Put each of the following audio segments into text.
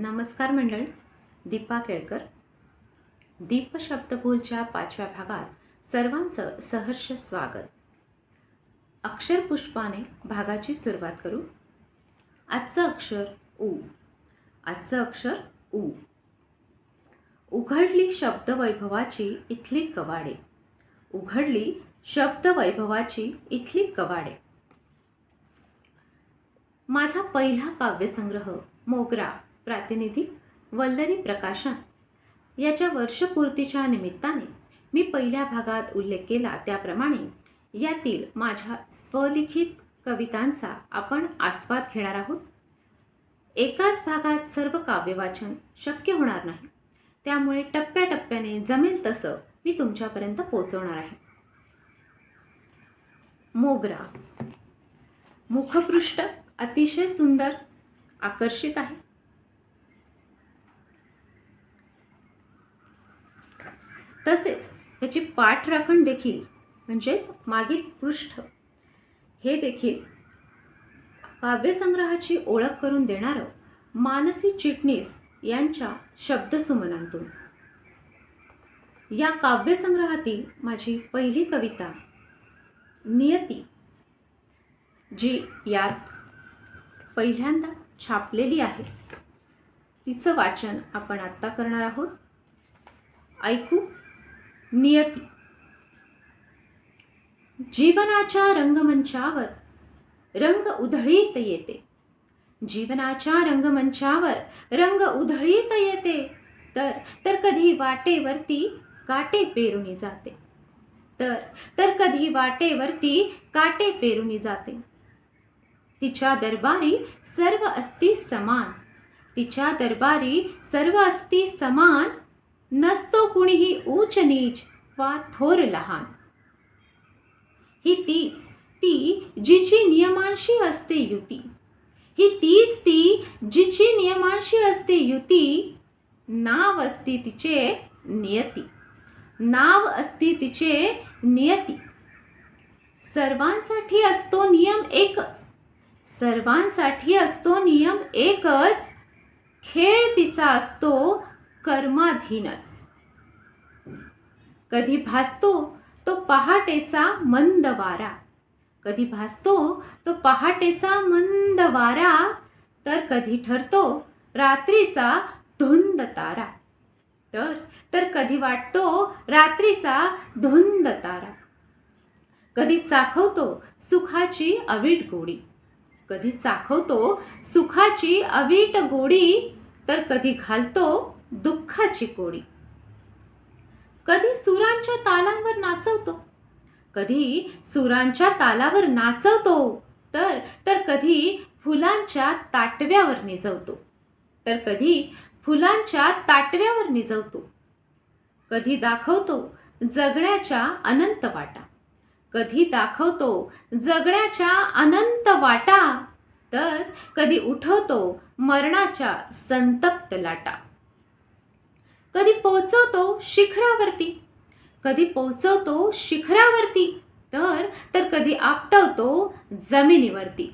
नमस्कार मंडळ दीपा केळकर. दीप शब्दभूलच्या पाचव्या भागात सर्वांचं सहर्ष स्वागत. अक्षरपुष्पाने भागाची सुरुवात करू. आजचं अक्षर उ. आजचं अक्षर उ. उघडली शब्दवैभवाची इथली कवाडे. उघडली शब्दवैभवाची इथली कवाडे. माझा पहिला काव्यसंग्रह मोगरा. प्रातिनिधिक वल्लरी प्रकाशन. याच्या वर्षपूर्तीच्या निमित्ताने मी पहिल्या भागात उल्लेख केला त्याप्रमाणे यातील माझ्या स्वलिखित कवितांचा आपण आस्वाद घेणार आहोत. एकाच भागात सर्व काव्यवाचन शक्य होणार नाही. त्यामुळे टप्प्याटप्प्याने जमेल तसं मी तुमच्यापर्यंत पोचवणार आहे. मोगरा. मुखपृष्ठ अतिशय सुंदर आकर्षित आहे. तसेच त्याची पाठराखण देखील म्हणजेच मागील पृष्ठ हे देखील काव्यसंग्रहाची ओळख करून देणारं मानसी चिटणीस यांच्या शब्दसुमनांतून. या काव्यसंग्रहातील माझी पहिली कविता नियती जी यात पहिल्यांदा छापलेली आहे तिचं वाचन आपण आत्ता करणार आहोत. ऐकू नियती. जीवनाच्या रंगमंचावर रंग उधळीत येते. जीवनाच्या रंगमंचावर रंग उधळीत येते. तर तर कधी वाटेवरती काटे पेरुनी जाते. तर तर कधी वाटेवरती काटे पेरुनी जाते. तिच्या दरबारी सर्व असती समान. तिच्या दरबारी सर्व असती समान नसतो कुणीही ऊच नीच वा थोर लहान. ही तीच ती जिची नियमांशी असते युती. ही तीच ती जिची नियमांशी असते युती. नाव असती तिचे नियती. नाव असती तिचे नियती. सर्वांसाठी असतो नियम एकच. सर्वांसाठी असतो नियम एकच. खेळ तिचा असतो कर्माधीनच. कधी भासतो तो पहाटेचा मंद वारा. कधी भासतो तो पहाटेचा मंद वारा. तर कधी ठरतो रात्रीचा धुंद तारा. तर तर कधी वाटतो रात्रीचा धुंद तारा. कधी चाखवतो सुखाची अवीट गोडी. कधी चाखवतो सुखाची अवीट गोडी. तर कधी घालतो दुःखाची कोडी कधी सुरांच्या तालांवर नाचवतो. कधी सुरांच्या तालावर नाचवतो. तर तर कधी फुलांच्या ताटव्यावर निजवतो. तर कधी फुलांच्या ताटव्यावर निजवतो. कधी दाखवतो जगण्याच्या अनंत वाटा. कधी दाखवतो जगण्याच्या अनंत वाटा. तर कधी उठवतो मरणाच्या संतप्त लाटा. कधी पोचवतो शिखरावरती? कधी पोचवतो शिखरावरती? तर तर कधी आपटवतो जमिनीवरती.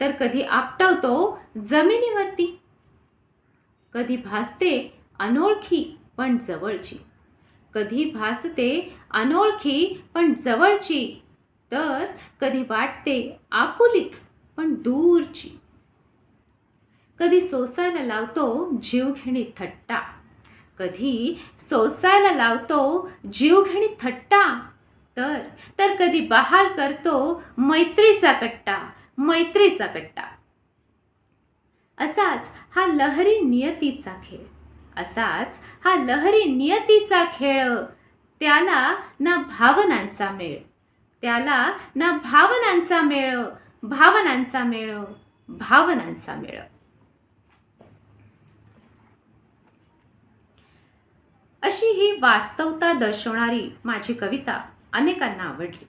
तर कधी आपटवतो जमिनीवरती. कधी भासते अनोळखी पण जवळची. कधी भासते अनोळखी पण जवळची. तर कधी वाटते आपुलीच पण दूरची. कधी सोसायला लावतो जीवघेणी थट्टा. कधी सोसायला लावतो जीवघेणी थट्टा. तर तर कधी बहाल करतो मैत्रीचा कट्टा मैत्रीचा कट्टा. असाच हा लहरी नियतीचा खेळ. असाच हा लहरी नियतीचा खेळ. त्याला ना भावनांचा मेळ. त्याला ना भावनांचा मेळ. भावनांचा मेळ. भावनांचा मेळ. अशी ही वास्तवता दर्शवणारी माझी कविता अनेकांना आवडली.